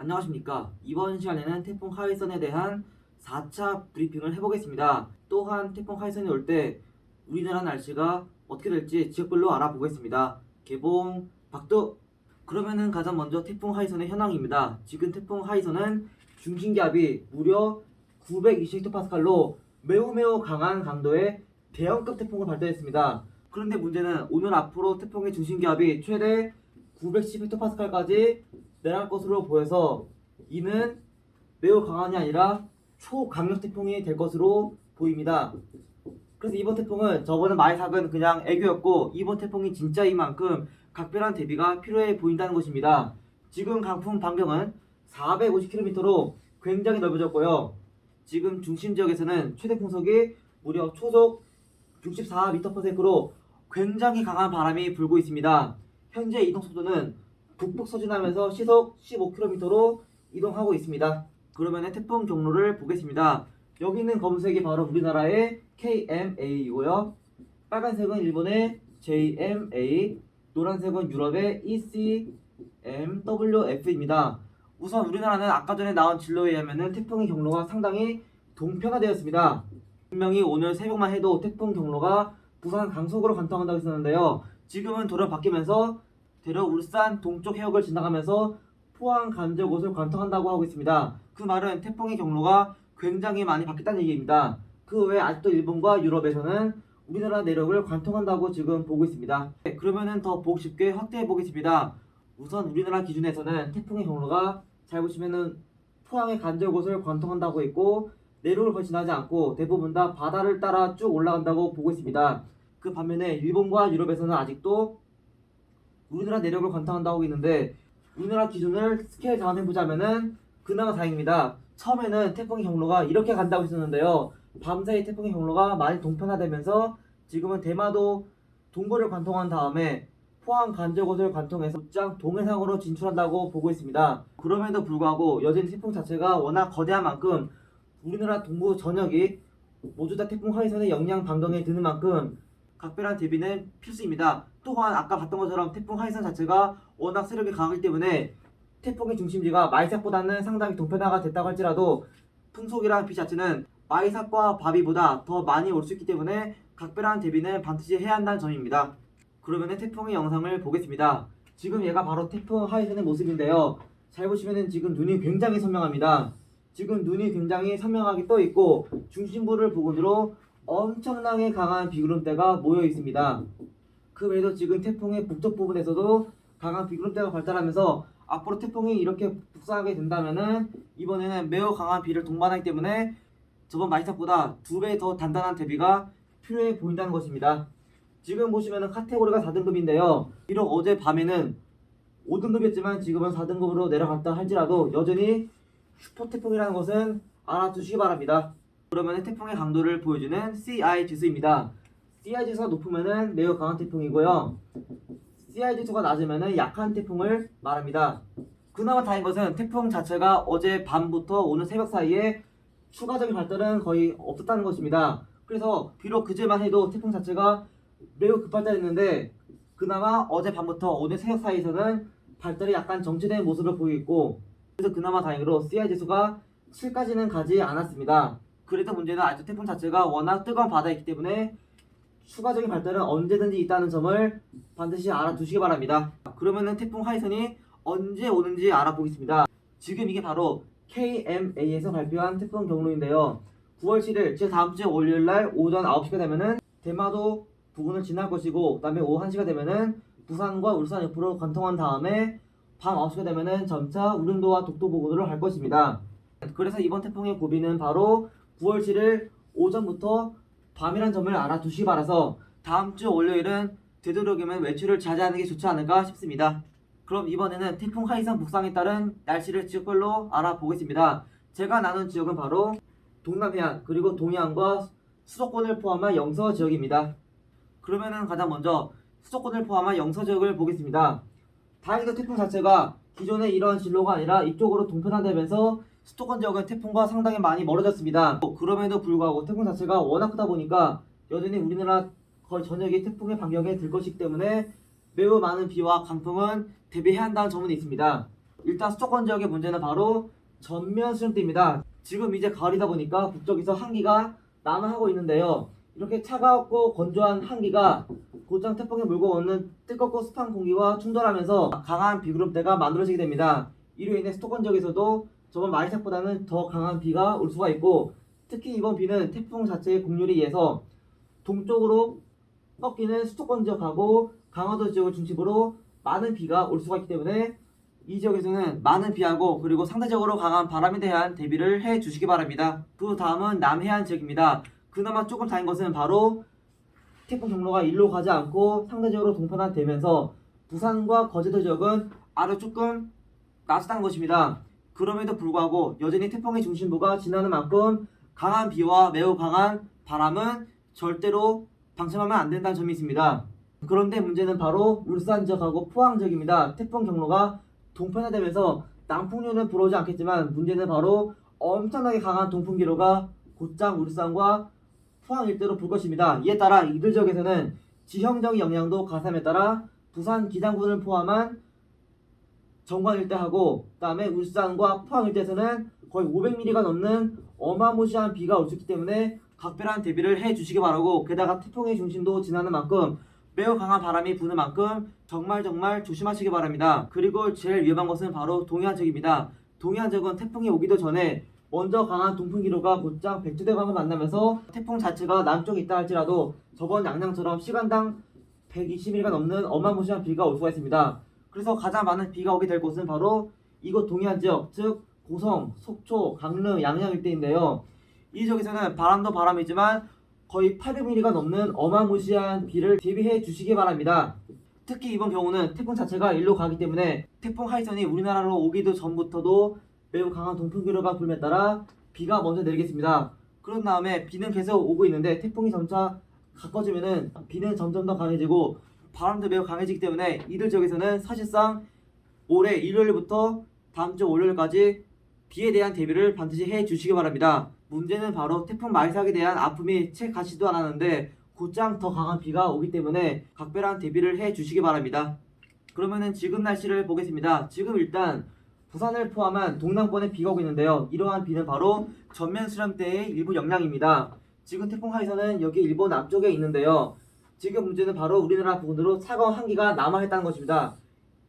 안녕하십니까. 이번 시간에는 태풍 하이선에 대한 4차 브리핑을 해보겠습니다. 또한 태풍 하이선이 올 때 우리나라 날씨가 어떻게 될지 지역별로 알아보겠습니다. 개봉 박두! 그러면은 가장 먼저 태풍 하이선의 현황입니다. 지금 태풍 하이선은 중심기압이 무려 920헥토파스칼로 매우 매우 강한 강도의 대형급 태풍을 발달했습니다. 그런데 문제는 오늘 앞으로 태풍의 중심기압이 최대 910헥토파스칼까지 내려갈 것으로 보여서 이는 매우 강한이 아니라 초강력 태풍이 될 것으로 보입니다. 그래서 이번 태풍은 저번에 마이삭은 그냥 애교였고 이번 태풍이 진짜인 만큼 각별한 대비가 필요해 보인다는 것입니다. 지금 강풍 반경은 450km로 굉장히 넓어졌고요. 지금 중심 지역에서는 최대 풍속이 무려 초속 64m/s로 굉장히 강한 바람이 불고 있습니다. 현재 이동 속도는 북북 서진하면서 시속 15km로 이동하고 있습니다. 그러면 태풍 경로를 보겠습니다. 여기 있는 검은색이 바로 우리나라의 KMA이고요. 빨간색은 일본의 JMA, 노란색은 유럽의 ECMWF입니다. 우선 우리나라는 아까 전에 나온 진로에 의하면 태풍의 경로가 상당히 동편화되었습니다. 분명히 오늘 새벽만 해도 태풍 경로가 부산 강속으로 관통한다고 했었는데요. 지금은 도로 바뀌면서 대려 울산 동쪽 해역을 지나가면서 포항 간제곳을 관통한다고 하고 있습니다. 그 말은 태풍의 경로가 굉장히 많이 바뀌었다는 얘기입니다. 그 외에 아직도 일본과 유럽에서는 우리나라 내륙을 관통한다고 지금 보고 있습니다. 네, 그러면은 더 보기 쉽게 확대해 보겠습니다. 우선 우리나라 기준에서는 태풍의 경로가 잘 보시면은 포항의 간제곳을 관통한다고 있고 내륙을 거의 지나지 않고 대부분 다 바다를 따라 쭉 올라간다고 보고 있습니다. 그 반면에 일본과 유럽에서는 아직도 우리나라 내륙을 관통한다고 있는데 우리나라 기준을 스케일 자원해 보자면은 그나마 다행입니다. 처음에는 태풍의 경로가 이렇게 간다고 했었는데요. 밤사이 태풍의 경로가 많이 동편화되면서 지금은 대마도 동부를 관통한 다음에 포항 간제곳을 관통해서 곧장 동해상으로 진출한다고 보고 있습니다. 그럼에도 불구하고 여전히 태풍 자체가 워낙 거대한 만큼 우리나라 동부 전역이 모두 다 태풍 하이선의 영향 반경에 드는 만큼 각별한 대비는 필수입니다. 또한 아까 봤던 것처럼 태풍 하이선 자체가 워낙 세력이 강하기 때문에 태풍의 중심지가 마이삭보다는 상당히 동편화가 됐다고 할지라도 풍속이랑 비 자체는 마이삭과 바비보다 더 많이 올 수 있기 때문에 각별한 대비는 반드시 해야 한다는 점입니다. 그러면 태풍의 영상을 보겠습니다. 지금 얘가 바로 태풍 하이선의 모습인데요. 잘 보시면 지금 눈이 굉장히 선명합니다. 지금 눈이 굉장히 선명하게 떠 있고 중심부를 부근으로 엄청나게 강한 비구름대가 모여 있습니다. 그 외에도 지금 태풍의 북쪽 부분에서도 강한 비구름대가 발달하면서 앞으로 태풍이 이렇게 북상하게 된다면은 이번에는 매우 강한 비를 동반하기 때문에 저번 마이삭보다 두 배 더 단단한 대비가 필요해 보인다는 것입니다. 지금 보시면은 카테고리가 4등급인데요. 비록 어제 밤에는 5등급이었지만 지금은 4등급으로 내려갔다 할지라도 여전히 슈퍼 태풍이라는 것은 알아두시기 바랍니다. 그러면 태풍의 강도를 보여주는 CI 지수입니다. CI 지수가 높으면은 매우 강한 태풍이고요. CI 지수가 낮으면은 약한 태풍을 말합니다. 그나마 다행인 것은 태풍 자체가 어제 밤부터 오늘 새벽 사이에 추가적인 발달은 거의 없었다는 것입니다. 그래서 비록 그제만 해도 태풍 자체가 매우 급발달했는데 그나마 어제 밤부터 오늘 새벽 사이에서는 발달이 약간 정체된 모습을 보이고 있고 그래서 그나마 다행으로 CI 지수가 7까지는 가지 않았습니다. 그래도 문제는 아직도 태풍 자체가 워낙 뜨거운 바다에 있기 때문에 추가적인 발달은 언제든지 있다는 점을 반드시 알아두시기 바랍니다. 그러면은 태풍 하이선이 언제 오는지 알아보겠습니다. 지금 이게 바로 KMA에서 발표한 태풍 경로인데요. 9월 7일, 제 다음 주 월요일 날 오전 9시가 되면은 대마도 부근을 지날 것이고 그다음에 오후 1시가 되면은 부산과 울산 옆으로 관통한 다음에 밤 9시가 되면은 점차 우릉도와 독도 부근으로 갈 것입니다. 그래서 이번 태풍의 고비는 바로 9월 7일 오전부터 밤이란 점을 알아두시기 바라서 다음 주 월요일은 되도록이면 외출을 자제하는 게 좋지 않을까 싶습니다. 그럼 이번에는 태풍 하이상 북상에 따른 날씨를 지역별로 알아보겠습니다. 제가 나눈 지역은 바로 동남해안 그리고 동해안과 수도권을 포함한 영서 지역입니다. 그러면은 가장 먼저 수도권을 포함한 영서 지역을 보겠습니다. 다행히도 태풍 자체가 기존의 이런 진로가 아니라 이쪽으로 동편화되면서 수도권 지역은 태풍과 상당히 많이 멀어졌습니다. 그럼에도 불구하고 태풍 자체가 워낙 크다 보니까 여전히 우리나라 거의 전역이 태풍의 반경에 들 것이기 때문에 매우 많은 비와 강풍은 대비해야 한다는 점은 있습니다. 일단 수도권 지역의 문제는 바로 전면 수렴대입니다. 지금 이제 가을이다 보니까 북쪽에서 한기가 남하하고 있는데요. 이렇게 차가웠고 건조한 한기가 곧장 태풍이 몰고 오는 뜨겁고 습한 공기와 충돌하면서 강한 비구름대가 만들어지게 됩니다. 이로 인해 수도권 지역에서도 저번 마이삭보다는 더 강한 비가 올 수가 있고 특히 이번 비는 태풍 자체의 곡률에 의해서 동쪽으로 꺾이는 수도권 지역하고 강화도 지역을 중심으로 많은 비가 올 수가 있기 때문에 이 지역에서는 많은 비하고 그리고 상대적으로 강한 바람에 대한 대비를 해 주시기 바랍니다. 그 다음은 남해안 지역입니다. 그나마 조금 다른 것은 바로 태풍 경로가 일로 가지 않고 상대적으로 동편화 되면서 부산과 거제도 지역은 아래 조금 나스다는 것입니다. 그럼에도 불구하고 여전히 태풍의 중심부가 지나는 만큼 강한 비와 매우 강한 바람은 절대로 방심하면 안 된다는 점이 있습니다. 그런데 문제는 바로 울산 지역하고 포항 지역입니다. 태풍 경로가 동편화되면서 낭풍류는 불어오지 않겠지만 문제는 바로 엄청나게 강한 동풍 기로가 곧장 울산과 포항 일대로 불 것입니다. 이에 따라 이들 지역에서는 지형적인 영향도 가삼에 따라 부산 기장군을 포함한 정관 일대하고 그다음에 울산과 포항 일대에서는 거의 500mm가 넘는 어마무시한 비가 올 수 있기 때문에 각별한 대비를 해 주시기 바라고 게다가 태풍의 중심도 지나는 만큼 매우 강한 바람이 부는 만큼 정말 정말 조심하시기 바랍니다. 그리고 제일 위험한 것은 바로 동해안 지역입니다. 동해안 지역은 태풍이 오기도 전에 먼저 강한 동풍 기로가 곧장 백두대간을 만나면서 태풍 자체가 남쪽에 있다 할지라도 저번 양양처럼 시간당 120mm가 넘는 어마무시한 비가 올 수가 있습니다. 그래서 가장 많은 비가 오게 될 곳은 바로 이곳 동해안 지역, 즉 고성, 속초, 강릉, 양양 일대인데요. 이 지역에서는 바람도 바람이지만 거의 800mm가 넘는 어마무시한 비를 대비해 주시기 바랍니다. 특히 이번 경우는 태풍 자체가 일로 가기 때문에 태풍 하이선이 우리나라로 오기도 전부터도 매우 강한 동풍 기로가 불에 따라 비가 먼저 내리겠습니다. 그런 다음에 비는 계속 오고 있는데 태풍이 점차 가까워지면은 비는 점점 더 강해지고 바람도 매우 강해지기 때문에 이들 지역에서는 사실상 올해 일요일부터 다음 주 월요일까지 비에 대한 대비를 반드시 해 주시기 바랍니다. 문제는 바로 태풍 마이삭에 대한 아픔이 채 가지도 않았는데 곧장 더 강한 비가 오기 때문에 각별한 대비를 해 주시기 바랍니다. 그러면은 지금 날씨를 보겠습니다. 지금 일단 부산을 포함한 동남권에 비가 오고 있는데요. 이러한 비는 바로 전면 수렴대의 일부 영향입니다. 지금 태풍 하이선은 여기 일본 남쪽에 있는데요. 지금 문제는 바로 우리나라 부근으로 차가운 한기가 남하했다는 것입니다.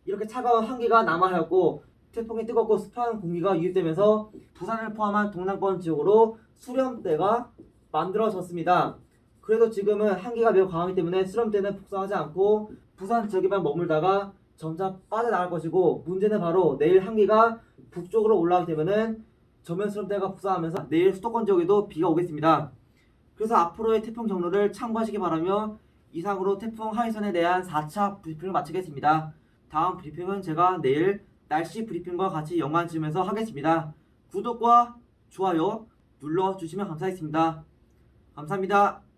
이렇게 차가운 한기가 남하였고 태풍이 뜨겁고 습한 공기가 유입되면서 부산을 포함한 동남권 지역으로 수렴대가 만들어졌습니다. 그래도 지금은 한기가 매우 강하기 때문에 수렴대는 북상하지 않고 부산 지역에만 머물다가 점차 빠져나갈 것이고 문제는 바로 내일 한기가 북쪽으로 올라가게 되면은 전면 수렴대가 북상하면서 내일 수도권 지역에도 비가 오겠습니다. 그래서 앞으로의 태풍 경로를 참고하시기 바라며 이상으로 태풍 하이선에 대한 4차 브리핑을 마치겠습니다. 다음 브리핑은 제가 내일 날씨 브리핑과 같이 연관 지으면서 하겠습니다. 구독과 좋아요 눌러주시면 감사하겠습니다. 감사합니다.